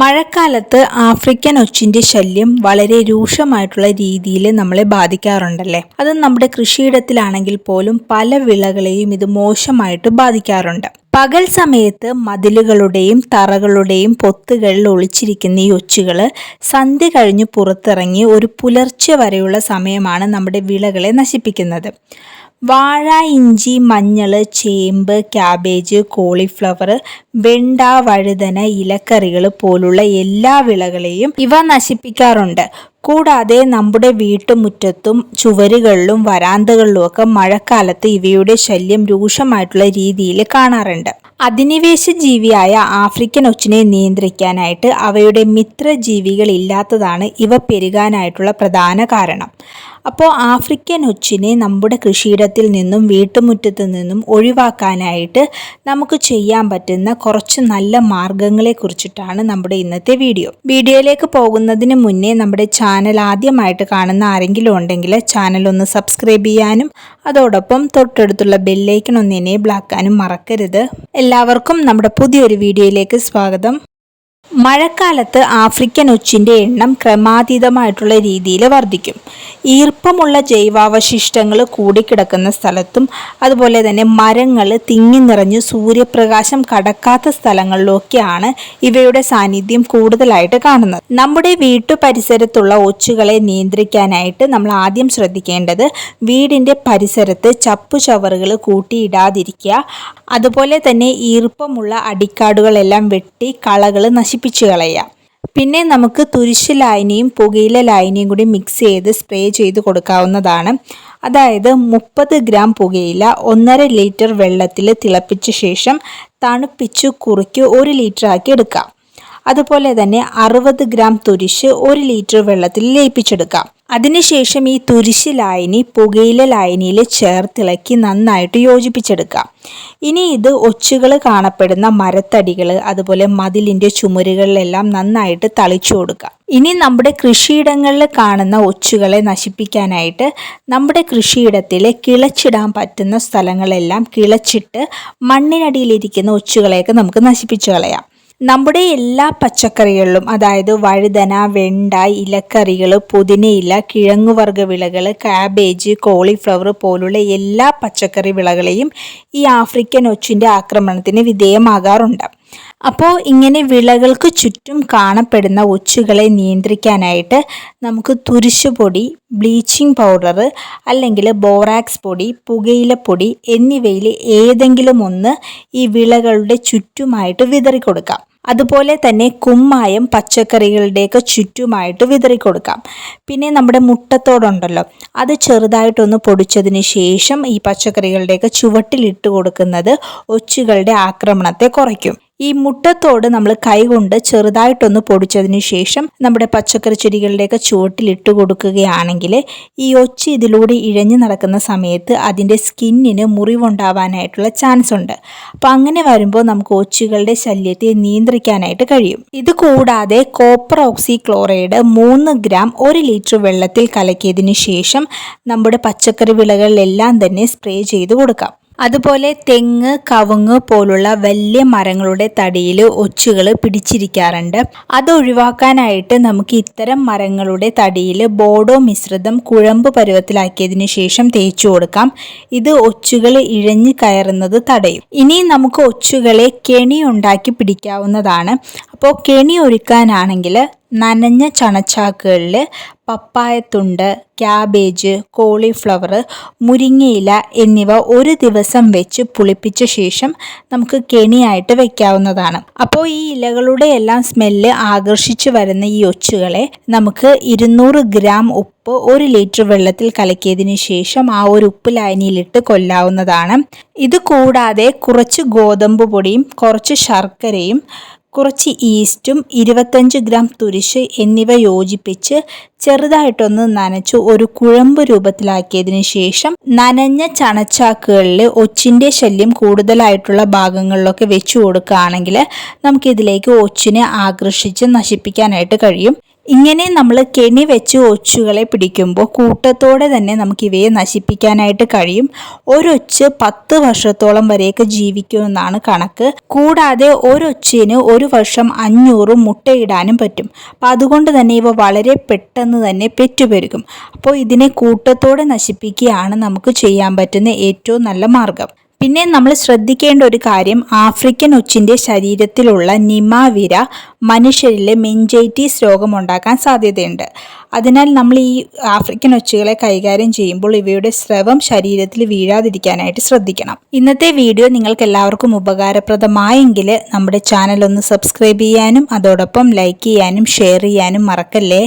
മഴക്കാലത്ത് ആഫ്രിക്കൻ ഒച്ചിന്റെ ശല്യം വളരെ രൂക്ഷമായിട്ടുള്ള രീതിയിൽ നമ്മളെ ബാധിക്കാറുണ്ടല്ലേ? അത് നമ്മുടെ കൃഷിയിടത്തിലാണെങ്കിൽ പോലും പല വിളകളെയും ഇത് മോശമായിട്ട് ബാധിക്കാറുണ്ട്. പകൽ സമയത്ത് മതിലുകളുടെയും തറകളുടെയും പൊത്തുകളിൽ ഒളിച്ചിരിക്കുന്ന ഈ ഒച്ചുകൾ സന്ധ്യ കഴിഞ്ഞ് പുറത്തിറങ്ങി ഒരു പുലർച്ചെ വരെയുള്ള സമയമാണ് നമ്മുടെ വിളകളെ നശിപ്പിക്കുന്നത്. വാഴ ഇഞ്ചി മഞ്ഞൾ ചേമ്പ് ക്യാബേജ് കോളിഫ്ലവർ വെണ്ട വഴുതന ഇലക്കറികൾ പോലുള്ള എല്ലാ വിളകളെയും ഇവ നശിപ്പിക്കാറുണ്ട്. കൂടാതെ നമ്മുടെ വീട്ടുമുറ്റത്തും ചുവരുകളിലും വരാന്തകളിലുമൊക്കെ മഴക്കാലത്ത് ഇവയുടെ ശല്യം രൂക്ഷമായിട്ടുള്ള രീതിയിൽ കാണാറുണ്ട്. അധിനിവേശ ജീവിയായ ആഫ്രിക്കൻ ഒച്ചിനെ നിയന്ത്രിക്കാനായിട്ട് അവയുടെ മിത്രജീവികൾ ഇല്ലാത്തതാണ് ഇവ പെരുകാനായിട്ടുള്ള പ്രധാന കാരണം. അപ്പോൾ ആഫ്രിക്കൻ ഒച്ചിനെ നമ്മുടെ കൃഷിയിടത്തിൽ നിന്നും വീട്ടുമുറ്റത്തു നിന്നും ഒഴിവാക്കാനായിട്ട് നമുക്ക് ചെയ്യാൻ പറ്റുന്ന കുറച്ച് നല്ല മാർഗങ്ങളെ കുറിച്ചിട്ടാണ് നമ്മുടെ ഇന്നത്തെ വീഡിയോ. വീഡിയോയിലേക്ക് പോകുന്നതിന് മുന്നേ നമ്മുടെ ചാനൽ ആദ്യമായിട്ട് കാണുന്ന ആരെങ്കിലും ഉണ്ടെങ്കിൽ ചാനൽ ഒന്ന് സബ്സ്ക്രൈബ് ചെയ്യാനും അതോടൊപ്പം തൊട്ടടുത്തുള്ള ബെല്ലൈക്കൺ ഒന്ന് എനേബിൾ ആക്കാനും മറക്കരുത്. എല്ലാവർക്കും നമ്മുടെ പുതിയൊരു വീഡിയോയിലേക്ക് സ്വാഗതം. മഴക്കാലത്ത് ആഫ്രിക്കൻ ഒച്ചിന്റെ എണ്ണം ക്രമാതീതമായിട്ടുള്ള രീതിയിൽ വർദ്ധിക്കും. ഈർപ്പമുള്ള ജൈവാവശിഷ്ടങ്ങൾ കൂടിക്കിടക്കുന്ന സ്ഥലത്തും അതുപോലെ തന്നെ മരങ്ങൾ തിങ്ങി നിറഞ്ഞ് സൂര്യപ്രകാശം കടക്കാത്ത സ്ഥലങ്ങളിലൊക്കെയാണ് ഇവയുടെ സാന്നിധ്യം കൂടുതലായിട്ട് കാണുന്നത്. നമ്മുടെ വീട്ടു പരിസരത്തുള്ള ഒച്ചുകളെ നിയന്ത്രിക്കാനായിട്ട് നമ്മൾ ആദ്യം ശ്രദ്ധിക്കേണ്ടത് വീടിന്റെ പരിസരത്ത് ചപ്പുചവറുകൾ കൂട്ടിയിടാതിരിക്കുക. അതുപോലെ തന്നെ ഈർപ്പമുള്ള അടിക്കാടുകളെല്ലാം വെട്ടി കളകൾ നശിപ്പിച്ചു കളയുക പിന്നെ നമുക്ക് തുരിശ് ലായനിയും പുകയില ലായനിയും കൂടി മിക്സ് ചെയ്ത് സ്പ്രേ ചെയ്ത് കൊടുക്കാവുന്നതാണ്. അതായത് മുപ്പത് ഗ്രാം പുകയില ഒന്നര ലിറ്റർ വെള്ളത്തിൽ തിളപ്പിച്ച ശേഷം തണുപ്പിച്ച് കുറുക്കി ഒരു ലിറ്റർ ആക്കി എടുക്കാം. അതുപോലെ തന്നെ അറുപത് ഗ്രാം തുരിശ് ഒരു ലിറ്റർ വെള്ളത്തിൽ ലയിപ്പിച്ചെടുക്കാം. അതിനുശേഷം ഈ തുരിശ് ലായനി പുകയില ലായനിയിൽ ചേർത്തിളക്കി നന്നായിട്ട് യോജിപ്പിച്ചെടുക്കാം. ഇനി ഇത് ഒച്ചുകൾ കാണപ്പെടുന്ന മരത്തടികൾ അതുപോലെ മതിലിന്റെ ചുമരുകളിലെല്ലാം നന്നായിട്ട് തളിച്ചു കൊടുക്കാം ഇനി നമ്മുടെ കൃഷിയിടങ്ങളിൽ കാണുന്ന ഒച്ചുകളെ നശിപ്പിക്കാനായിട്ട് നമ്മുടെ കൃഷിയിടത്തിൽ കിളച്ചിടാൻ പറ്റുന്ന സ്ഥലങ്ങളെല്ലാം കിളച്ചിട്ട് മണ്ണിനടിയിലിരിക്കുന്ന ഒച്ചുകളെയൊക്കെ നമുക്ക് നശിപ്പിച്ചു കളയാം. നമ്മുടെ എല്ലാ പച്ചക്കറികളിലും അതായത് വഴുതന വെണ്ട ഇലക്കറികൾ പുതിനയില കിഴങ്ങുവർഗ വിളകൾ കാബേജ് കോളിഫ്ലവർ പോലുള്ള എല്ലാ പച്ചക്കറി വിളകളെയും ഈ ആഫ്രിക്കൻ ഒച്ചിന്റെ ആക്രമണത്തിന് വിധേയമാകാറുണ്ട്. അപ്പോൾ ഇങ്ങനെ വിളകൾക്ക് ചുറ്റും കാണപ്പെടുന്ന ഒച്ചുകളെ നിയന്ത്രിക്കാനായിട്ട് നമുക്ക് തുരിശുപൊടി ബ്ലീച്ചിങ് പൗഡർ അല്ലെങ്കിൽ ബോറാക്സ് പൊടി പുകയിലപ്പൊടി എന്നിവയിൽ ഏതെങ്കിലും ഒന്ന് ഈ വിളകളുടെ ചുറ്റുമായിട്ട് വിതറി കൊടുക്കാം അതുപോലെ തന്നെ കുമ്മായം പച്ചക്കറികളുടെയൊക്കെ ചുറ്റുമായിട്ട് വിതറി കൊടുക്കാം പിന്നെ നമ്മുടെ മുട്ടത്തോടുണ്ടല്ലോ അത് ചെറുതായിട്ടൊന്ന് പൊടിച്ചതിന് ശേഷം ഈ പച്ചക്കറികളുടെയൊക്കെ ചുവട്ടിലിട്ട് കൊടുക്കുന്നത് ഒച്ചുകളുടെ ആക്രമണത്തെ കുറയ്ക്കും. ഈ മുട്ടത്തോട് നമ്മൾ കൈകൊണ്ട് ചെറുതായിട്ടൊന്ന് പൊടിച്ചതിന് ശേഷം നമ്മുടെ പച്ചക്കറി ചെടികളിലേക്ക് ചുവട്ടിലിട്ട് കൊടുക്കുകയാണെങ്കിൽ ഈ ഒച്ച ഇതിലൂടെ ഇഴഞ്ഞു നടക്കുന്ന സമയത്ത് അതിന്റെ സ്കിന്നിന് മുറിവുണ്ടാവാനായിട്ടുള്ള ചാൻസ് ഉണ്ട്. അപ്പം അങ്ങനെ വരുമ്പോൾ നമുക്ക് ഒച്ചുകളുടെ ശല്യത്തെ നിയന്ത്രിക്കാനായിട്ട് കഴിയും. ഇത് കൂടാതെ കോപ്പർ ഓക്സി ക്ലോറൈഡ് മൂന്ന് ഗ്രാം ഒരു ലിറ്റർ വെള്ളത്തിൽ കലക്കിയതിന് ശേഷം നമ്മുടെ പച്ചക്കറി വിളകളിലെല്ലാം തന്നെ സ്പ്രേ ചെയ്ത് കൊടുക്കാം. അതുപോലെ തെങ്ങ് കവുങ്ങ് പോലുള്ള വലിയ മരങ്ങളുടെ തടിയിൽ ഒച്ചുകൾ പിടിച്ചിരിക്കാറുണ്ട്. അത് ഒഴിവാക്കാനായിട്ട് നമുക്ക് ഇത്തരം മരങ്ങളുടെ തടിയിൽ ബോഡോ മിശ്രിതം കുഴമ്പ് പരുവത്തിലാക്കിയതിനു ശേഷം തേച്ചു കൊടുക്കാം. ഇത് ഒച്ചുകൾ ഇഴഞ്ഞ് കയറുന്നത് തടയും. ഇനി നമുക്ക് ഒച്ചുകളെ കെണി ഉണ്ടാക്കി പിടിക്കാവുന്നതാണ്. അപ്പോൾ കെണി ഒരുക്കാനാണെങ്കിൽ നനഞ്ഞ ചണച്ചാക്കുകളിൽ പപ്പായത്തുണ്ട് ക്യാബേജ് കോളിഫ്ലവർ മുരിങ്ങയില എന്നിവ ഒരു ദിവസം വെച്ച് പുളിപ്പിച്ച ശേഷം നമുക്ക് കെണിയായിട്ട് വെക്കാവുന്നതാണ്. അപ്പോൾ ഈ ഇലകളുടെ എല്ലാം സ്മെല്ല് ആകർഷിച്ചു വരുന്ന ഈ ഒച്ചുകളെ നമുക്ക് ഇരുന്നൂറ് ഗ്രാം ഉപ്പ് ഒരു ലിറ്റർ വെള്ളത്തിൽ കലക്കിയതിന് ശേഷം ആ ഒരു ഉപ്പ് ലായനിയിലിട്ട് കൊല്ലാവുന്നതാണ്. ഇത് കൂടാതെ കുറച്ച് ഗോതമ്പ് പൊടിയും കുറച്ച് ശർക്കരയും കുറച്ച് ഈസ്റ്റും ഇരുപത്തഞ്ച് ഗ്രാം തുരിശ് എന്നിവ യോജിപ്പിച്ച് ചെറുതായിട്ടൊന്ന് നനച്ച് ഒരു കുഴമ്പ് രൂപത്തിലാക്കിയതിന് ശേഷം നനഞ്ഞ ചണച്ചാക്കുകളിൽ ഒച്ചിന്റെ ശല്യം കൂടുതലായിട്ടുള്ള ഭാഗങ്ങളിലൊക്കെ വെച്ചു കൊടുക്കുകയാണെങ്കിൽ നമുക്കിതിലേക്ക് ഒച്ചിനെ ആകർഷിച്ച് നശിപ്പിക്കാനായിട്ട് കഴിയും. ഇങ്ങനെ നമ്മൾ കെണി വെച്ച് ഒച്ചുകളെ പിടിക്കുമ്പോൾ കൂട്ടത്തോടെ തന്നെ നമുക്ക് ഇവയെ നശിപ്പിക്കാനായിട്ട് കഴിയും. ഒരൊച്ച് പത്ത് വർഷത്തോളം വരെയൊക്കെ ജീവിക്കുമെന്നാണ് കണക്ക്. കൂടാതെ ഒരൊച്ചിന് ഒരു വർഷം അഞ്ഞൂറ് മുട്ടയിടാനും പറ്റും. അപ്പം അതുകൊണ്ട് തന്നെ ഇവ വളരെ പെട്ടെന്ന് തന്നെ പെറ്റുപെരുകും. അപ്പോൾ ഇതിനെ കൂട്ടത്തോടെ നശിപ്പിക്കുകയാണ് നമുക്ക് ചെയ്യാൻ പറ്റുന്ന ഏറ്റവും നല്ല മാർഗം പിന്നെ നമ്മൾ ശ്രദ്ധിക്കേണ്ട ഒരു കാര്യം ആഫ്രിക്കൻ ഒച്ചിന്റെ ശരീരത്തിലുള്ള നിമാവിര മനുഷ്യരിൽ മെഞ്ചൈറ്റീസ് രോഗമുണ്ടാക്കാൻ സാധ്യതയുണ്ട്. അതിനാൽ നമ്മൾ ഈ ആഫ്രിക്കൻ ഒച്ചുകളെ കൈകാര്യം ചെയ്യുമ്പോൾ ഇവയുടെ സ്രവം ശരീരത്തിൽ വീഴാതിരിക്കാനായിട്ട് ശ്രദ്ധിക്കണം. ഇന്നത്തെ വീഡിയോ നിങ്ങൾക്ക് എല്ലാവർക്കും ഉപകാരപ്രദമായെങ്കിൽ നമ്മുടെ ചാനൽ ഒന്ന് സബ്സ്ക്രൈബ് ചെയ്യാനും അതോടൊപ്പം ലൈക്ക് ചെയ്യാനും ഷെയർ ചെയ്യാനും മറക്കല്ലേ?